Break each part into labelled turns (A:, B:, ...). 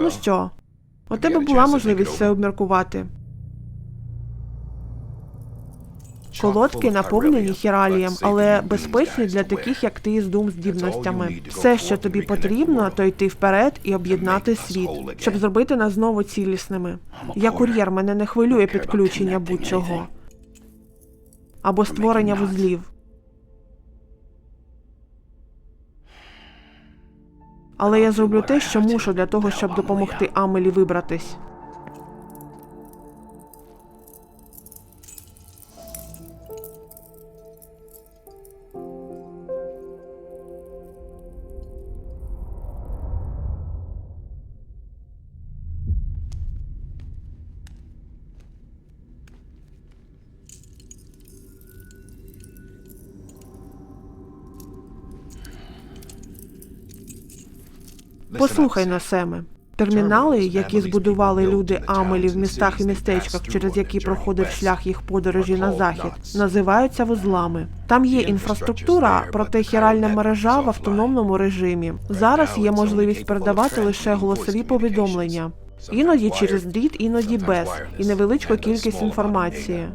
A: Ну що, у тебе була можливість все обміркувати. Колодки наповнені хіралієм, але безпечні для таких, як ти, з дум здібностями. Все, що тобі потрібно, то йти вперед і об'єднати світ, щоб зробити нас знову цілісними. Я кур'єр, мене не хвилює підключення будь-чого або створення вузлів. Але я зроблю те, що мушу для того, щоб допомогти Амелі вибратись. Послухай на Семе. Термінали, які збудували люди Амелі в містах і містечках, через які проходив шлях їх подорожі на захід, називаються вузлами. Там є інфраструктура, проте хіральна мережа в автономному режимі. Зараз є можливість передавати лише голосові повідомлення, іноді через дріт, іноді без, і невеличку кількість інформації.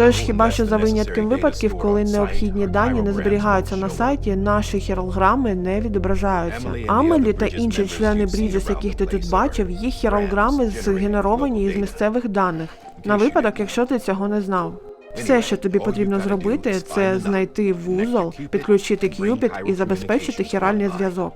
A: Тож хіба що за винятком випадків, коли необхідні дані не зберігаються на сайті, наші хіралграми не відображаються. Амелі та інші члени Бріджес, яких ти тут бачив, їх хіралграми згенеровані із місцевих даних. На випадок, якщо ти цього не знав. Все, що тобі потрібно зробити, це знайти вузол, підключити к'юпіт і забезпечити хіральний зв'язок.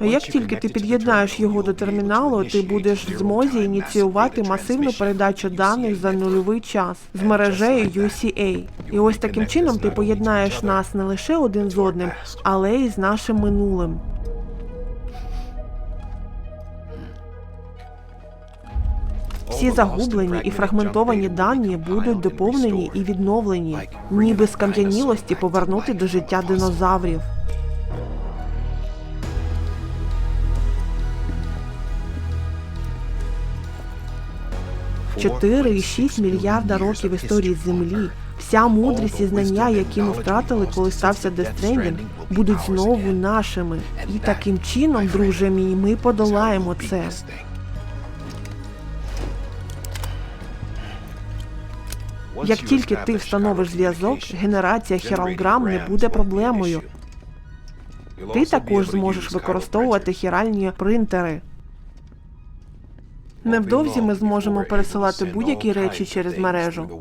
A: Як тільки ти під'єднаєш його до терміналу, ти будеш в змозі ініціювати масивну передачу даних за нульовий час з мережею UCA. І ось таким чином ти поєднаєш нас не лише один з одним, але й з нашим минулим. Всі загублені і фрагментовані дані будуть доповнені і відновлені, ніби з кам'янілості повернути до життя динозаврів. Чотири і шість мільярда років історії Землі, вся мудрість і знання, які ми втратили, коли стався дестрендінг, будуть знову нашими. І таким чином, друже мій, ми подолаємо це. Як тільки ти встановиш зв'язок, генерація хіралграм не буде проблемою. Ти також зможеш використовувати хіральні принтери. Невдовзі ми зможемо пересилати будь-які речі через мережу,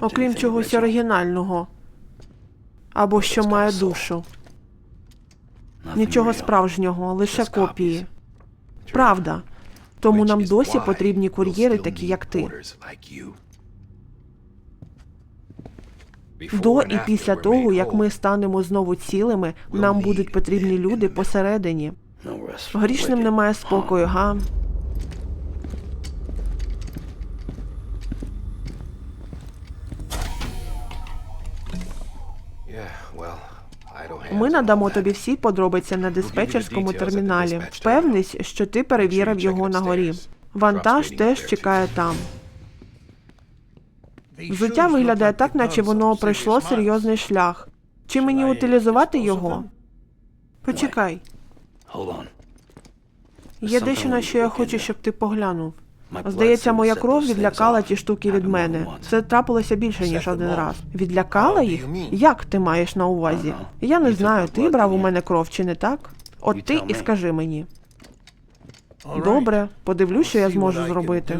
A: окрім чогось оригінального або що має душу. Нічого справжнього, лише копії. Правда. Тому нам досі потрібні кур'єри, такі як ти. До і після того, як ми станемо знову цілими, нам будуть потрібні люди посередині. Грішним немає спокою, га? Ми надамо тобі всі подробиці на диспетчерському терміналі. Впевнись, що ти перевірив його на горі. Вантаж теж чекає там. Взуття виглядає так, наче воно пройшло серйозний шлях. Чи мені утилізувати його? Почекай. Є дещо на що я хочу, щоб ти поглянув. Здається, моя кров відлякала ті штуки від мене. Це трапилося більше ніж один раз. Відлякала їх? Як ти маєш на увазі? Я не знаю, ти брав у мене кров чи не так? От ти і скажи мені. Добре, подивлюсь, що я зможу зробити.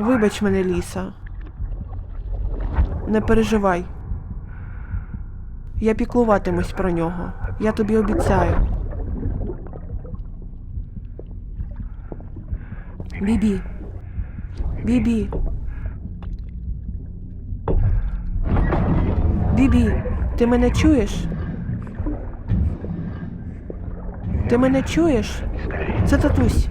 A: Вибач мене, Ліса. Не переживай. Я піклуватимусь про нього. Я тобі обіцяю. Бібі. Бібі. Бібі, ти мене чуєш? Ти мене чуєш? Це татусь.